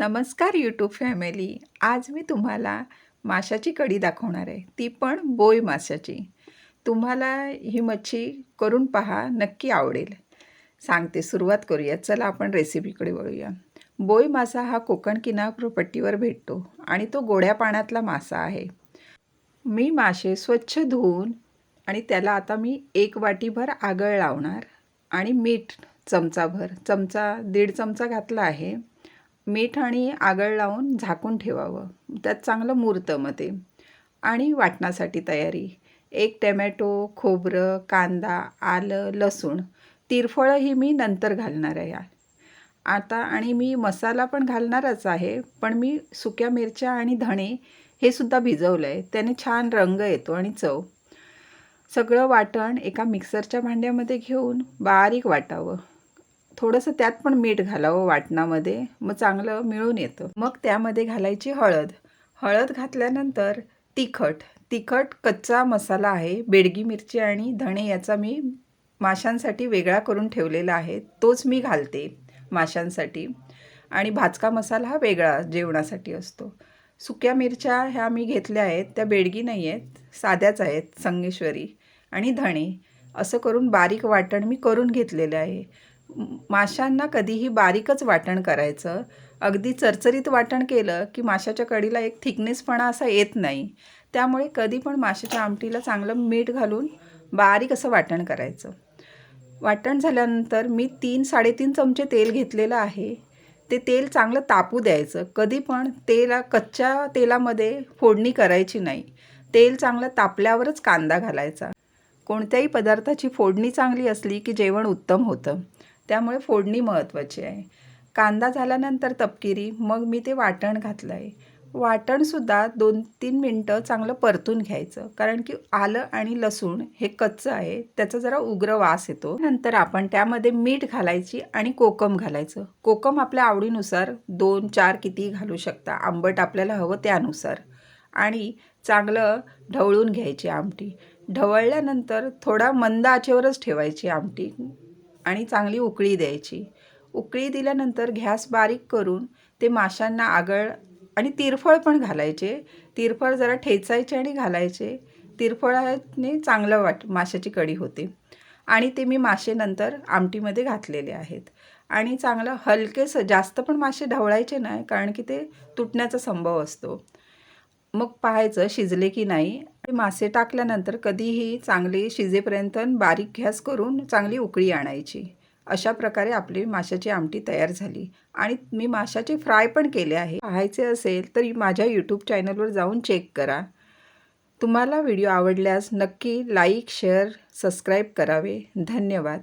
नमस्कार YouTube family आज मी तुम्हाला माशाची कढी दाखवणार आहे. ती पण बोय माशाची. तुम्हाला ही मच्छी करून पहा नक्की आवडेल. सांगते सुरुवात करूया. चला आपण रेसिपीकडे वळूया. बोय मासा हा कोकण किनारपट्टीवर भेटतो आणि तो गोड्या पाण्यातला मासा आहे. मी मासे स्वच्छ धुवून आणि त्याला आता मी एक वाटीभर आगळ लावणार आणि मीठ चमचाभर चमचा दीड चमचा घातला आहे. मीठ आणि आगळ लावून झाकून ठेवावं. त्यात चांगलं मुरतं मग ते. आणि वाटणासाठी तयारी. एक टमॅटो खोबरं कांदा आलं लसूण तिरफळं ही मी नंतर घालणार आहे आता आणि मी मसाला पण घालणारच आहे पण मी सुक्या मिरच्या आणि धणे हे सुद्धा भिजवलं आहे त्याने छान रंग येतो आणि चव. सगळं वाटण एका मिक्सरच्या भांड्यामध्ये घेऊन बारीक वाटावं. थोडंसं त्यात पण मीठ घालावं वाटणामध्ये. मग चांगलं मिळून येतं. मग त्यामध्ये घालायची हळद. हळद घातल्यानंतर तिखट. तिखट कच्चा मसाला आहे. बेडगी मिरची आणि धणे याचा मी माशांसाठी वेगळा करून ठेवलेला आहे. तोच मी घालते माशांसाठी. आणि भाजका मसाला हा वेगळा जेवणासाठी असतो. सुक्या मिरच्या ह्या मी घेतल्या आहेत. त्या बेडगी नाही आहेत. साध्याच आहेत. संगेश्वरी आणि धणे. असं करून बारीक वाटण मी करून घेतलेलं आहे. माशांना कधीही बारीकच वाटण करायचं. अगदी चरचरीत वाटण केलं की माशाच्या कढीला एक थिकनेसपणा असा येत नाही. त्यामुळे कधी पण माशाच्या आमटीला चांगलं मीठ घालून बारीक असं वाटण करायचं. वाटण झाल्यानंतर मी तीन साडेतीन चमचे तेल घेतलेलं आहे. ते तेल चांगलं तापू द्यायचं. कधी पण तेला कच्च्या तेलामध्ये फोडणी करायची नाही. तेल चांगलं तापल्यावरच कांदा घालायचा. कोणत्याही पदार्थाची फोडणी चांगली असली की जेवण उत्तम होतं. त्यामुळे फोडणी महत्त्वाची आहे. कांदा झाल्यानंतर तपकिरी मग मी ते वाटण घातलं आहे वाटणसुद्धा दोन तीन मिनटं चांगलं परतून घ्यायचं कारण की आलं आणि लसूण हे कच्चं आहे त्याचा जरा उग्र वास येतो. नंतर आपण त्यामध्ये मीठ घालायची आणि कोकम घालायचं. कोकम आपल्या आवडीनुसार दोन चार किती घालू शकता आंबट आपल्याला हवं त्यानुसार. आणि चांगलं ढवळून घ्यायची आमटी. ढवळल्यानंतर थोडा मंद आचेवरच ठेवायची आमटी. आणि चांगली उकळी द्यायची. उकळी दिल्यानंतर घॅस बारीक करून ते माशांना आगळ आणि तिरफळ पण घालायचे. तिरफळ जरा ठेचायचे आणि घालायचे. तिरफळाने चांगलं वाट माशाची कढी होते. आणि ते मी मासे नंतर आमटीमध्ये घातलेले आहेत. आणि चांगलं हलकेस जास्त पण मासे ढवळायचे नाही कारण की ते तुटण्याचा संभव असतो. मग पाहायचं शिजले की नाही. मासे टाकल्यानंतर कधीही चांगली शिजेपर्यंत बारीक घ्यास करून चांगली उकळी आणायची. अशा प्रकारे आपली माशाची आमटी तयार झाली. आणि मी माशाचे फ्राय पण केले आहे. पाहायचे असेल तर माझ्या यूट्यूब चॅनलवर जाऊन चेक करा. तुम्हाला व्हिडिओ आवडल्यास नक्की लाईक शेअर सबस्क्राईब करावे. धन्यवाद.